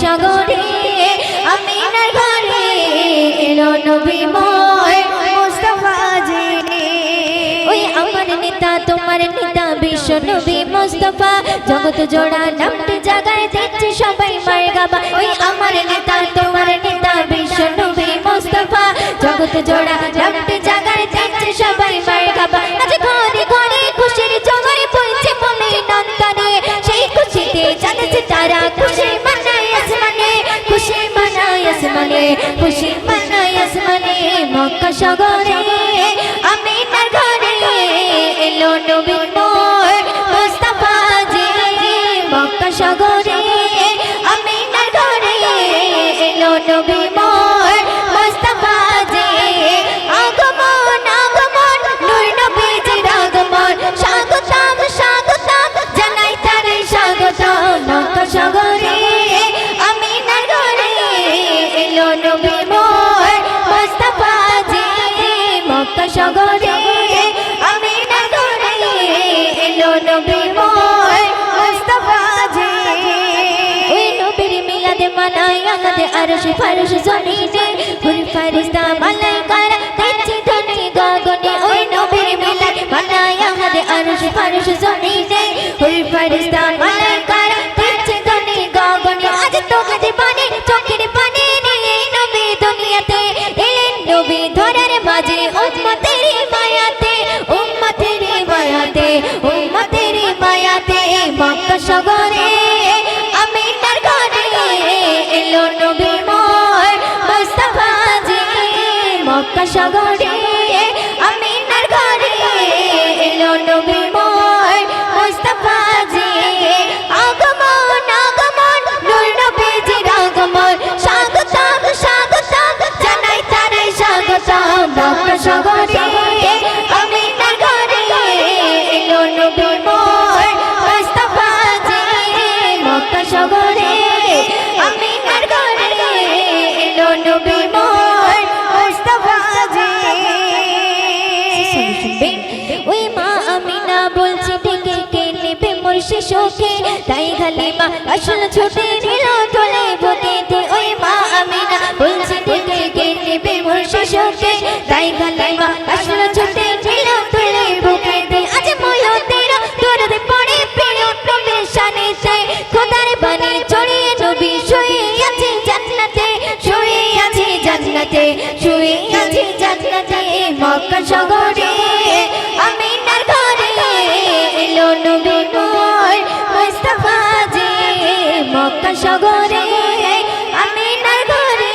সাগরে, আমিনার ঘরে এলো নবী মোর মুস্তাফা জি ওই আমার নেতা, তোমার নেতা, বিশ্ব নবী মুস্তাফা। জগৎ জোড়া নামটি জাগায় দিচ্ছে সবাই গাবা। ওই আমার নেতা, তোমার নেতা, বিশ্ব নবী মুস্তাফা। জগৎ জোড়া নামটি জাগায় দিচ্ছে সবাই মক্কা সাগরে আমিনার ঘরে এলো নবী মোর মুস্তাফা জি মক্কা সাগরে আমিনার ঘরে এলো নবী মোর মানাই আলাদে আরশ ফারশ জমিনে ঘুরি ফারিস্তা মালাইকারা দেখছি ধনে গগনে ওই নবীর মিলাদ মানাই আলাদে আরশ ফারশ জমিনে ঘুরি ফারিস্তা মালাইকারা দেখছি ধনে গগনে আজ তো কাজে পানি চোখের পানি নিয়ে নবী দুনিয়াতে এলেন নবী ধরার মাঝে উম্মতের মায়াতে উম্মতের মায়াতে উম্মতের মায়াতে মক্কা সাগরে সাগরে, আমিনার ঘরে এলো নবী মোর মুস্তাফা জি। আগমন আগমন, নূর নবীজির আগমন। স্বাগতম স্বাগতম, জানাই তারে স্বাগতম। মক্কা সাগরে, আমিনার ঘরে এলো নবী মোর খালিমা আসল ছুটে মক্কা সাগরে আমিনার ঘরে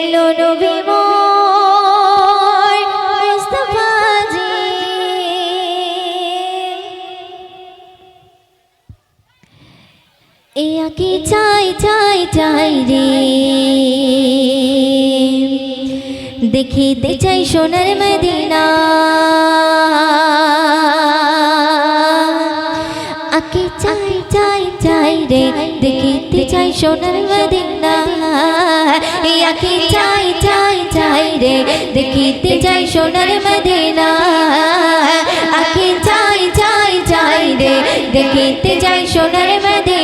এলো নবী ইয়াকে চাই চাই চাই রে। দেখিতে চাই সোনার মদিনা। আকে চাই চাই চাই রে দেখিতে চাই সোনার মদিনা। ইয়াকে চাই চাই চাই রে দেখিতে চাই সোনার মদিনা। আকে চাই চাই চাই রে দেখিতে চাই সোনার মদিনা।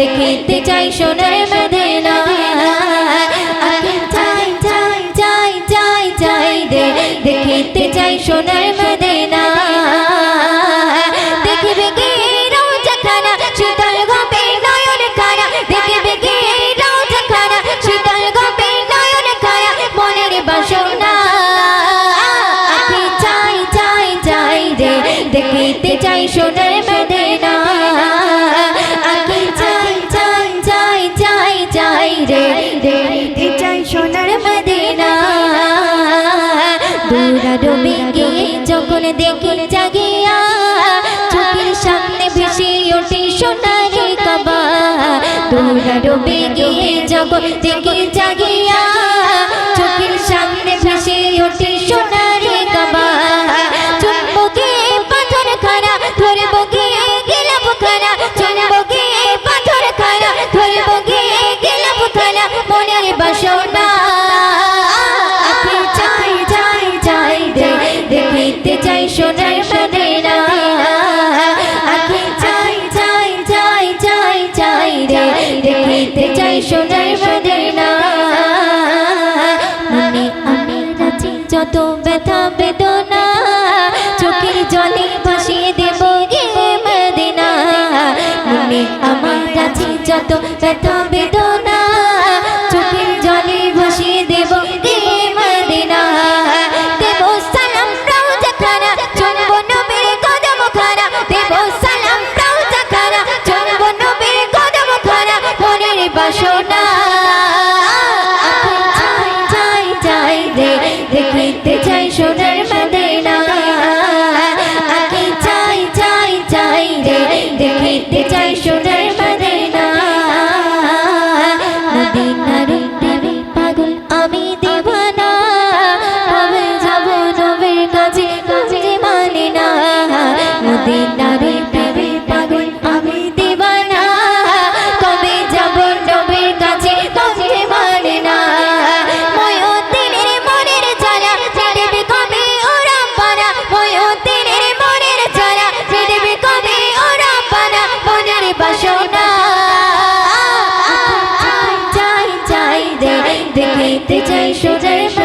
দেখিতে চাই সোনার দুর্গা ডুবে গিয়ে জগৎ থেকে জাগিয়া সোনার মদিনা। মনে আমি রাজি যত ব্যথা বেদনা They tell you day.